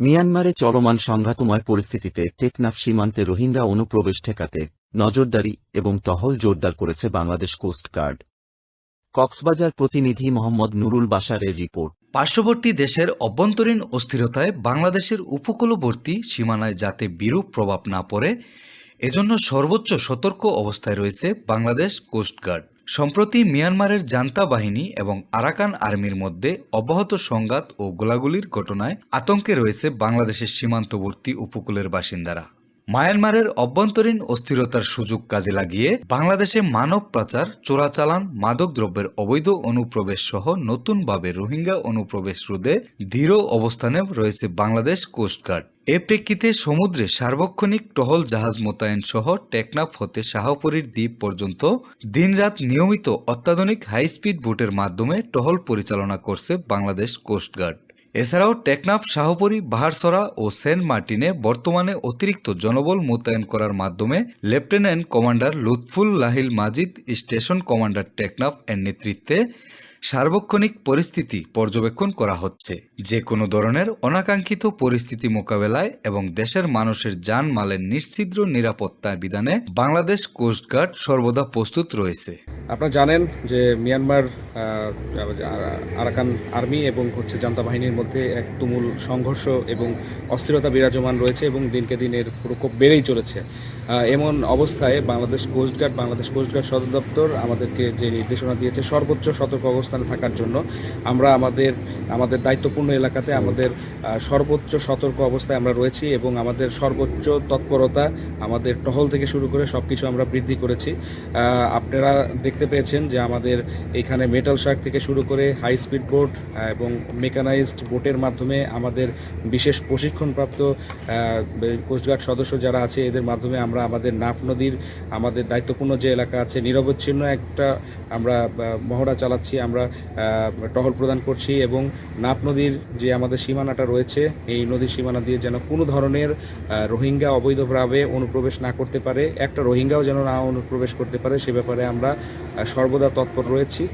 মিয়ানমারে চলমান সংঘাতময় পরিস্থিতিতে টেকনাফ সীমান্তে রোহিঙ্গা অনুপ্রবেশ ঠেকাতে নজরদারি এবং টহল জোরদার করেছে বাংলাদেশ কোস্ট গার্ড। কক্সবাজার প্রতিনিধি মোহাম্মদ নুরুল বাশারের রিপোর্ট। পার্শ্ববর্তী দেশের অভ্যন্তরীণ অস্থিরতায় বাংলাদেশের উপকূলবর্তী সীমানায় যাতে বিরূপ প্রভাব না পড়ে, এজন্য সর্বোচ্চ সতর্ক অবস্থায় রয়েছে বাংলাদেশ কোস্টগার্ড সম্প্রতি মিয়ানমারের জান্তা বাহিনী এবং আরাকান আর্মির মধ্যে অব্যাহত সংঘাত ও গোলাগুলির ঘটনায় আতঙ্কে রয়েছে বাংলাদেশের সীমান্তবর্তী উপকূলের বাসিন্দারা। মায়ানমারের অভ্যন্তরীণ অস্থিরতার সুযোগ কাজে লাগিয়ে বাংলাদেশে মানব পাচার, চোরাচালান, মাদকদ্রব্যের অবৈধ অনুপ্রবেশ সহ নতুনভাবে রোহিঙ্গা অনুপ্রবেশ রোধে দৃঢ় অবস্থানে রয়েছে বাংলাদেশ কোস্টগার্ড এ প্রেক্ষিতে সমুদ্রে সার্বক্ষণিক টহল জাহাজ মোতায়েন সহ টেকনাফ হতে শাহপরীর দ্বীপ পর্যন্ত দিনরাত নিয়মিত অত্যাধুনিক হাইস্পিড বোটের মাধ্যমে টহল পরিচালনা করছে বাংলাদেশ কোস্টগার্ড এছাড়াও টেকনাফ, শাহপরি, বাহারসরা ও সেন্ট মার্টিনে বর্তমানে অতিরিক্ত জনবল মোতায়েন করার মাধ্যমে lieutenant commander Lutful Lahil Majid, station commander Teknaf এর নেতৃত্বে সার্বক্ষণিক পরিস্থিতি পর্যবেক্ষণ করা হচ্ছে। যে কোনো ধরনের অনাকাঙ্ক্ষিত পরিস্থিতি মোকাবেলায় এবং দেশের মানুষের যান মালের নিশ্চিদ্র নিরাপত্তা বিধানে বাংলাদেশ কোস্টগার্ড সর্বদা প্রস্তুত রয়েছে। আপনারা জানেন যে মিয়ানমার আরাকান আর্মি এবং হচ্ছে জান্তা বাহিনীর মধ্যে এক তুমুল সংঘর্ষ এবং অস্থিরতা বিরাজমান রয়েছে এবং দিনকে দিন এর প্রকোপ বেড়েই চলেছে। এমন অবস্থায় বাংলাদেশ কোস্টগার্ড বাংলাদেশ কোস্টগার্ড সদর দপ্তর আমাদেরকে যে নির্দেশনা দিয়েছে, সর্বোচ্চ সতর্ক অবস্থানে থাকার জন্য আমরা আমাদের আমাদের দায়িত্বপূর্ণ এলাকাতে আমাদের সর্বোচ্চ সতর্ক অবস্থায় আমরা রয়েছি এবং আমাদের সর্বোচ্চ তৎপরতা আমাদের টহল থেকে শুরু করে সব কিছু আমরা বৃদ্ধি করেছি। আপনারা দেখতে পেয়েছেন যে আমাদের এখানে মেটাল শার্ক থেকে শুরু করে হাই স্পিড বোট এবং মেকানাইজড বোটের মাধ্যমে আমাদের বিশেষ প্রশিক্ষণপ্রাপ্ত কোস্টগার্ড সদস্য যারা আছে, এদের মাধ্যমে আমরা আমাদের নাফ নদীর, আমাদের দায়িত্বপূর্ণ যে এলাকা আছে, নিরবচ্ছিন্ন একটা আমরা মহড়া চালাচ্ছি, আমরা টহল প্রদান করছি এবং নাফ নদীর যে আমাদের সীমানাটা রয়েছে, এই নদীর সীমানা দিয়ে যেন কোনো ধরনের রোহিঙ্গা অবৈধভাবে অনুপ্রবেশ না করতে পারে, একটা রোহিঙ্গাও যেন না অনুপ্রবেশ করতে পারে, সে ব্যাপারে আমরা সর্বদা তৎপর রয়েছি।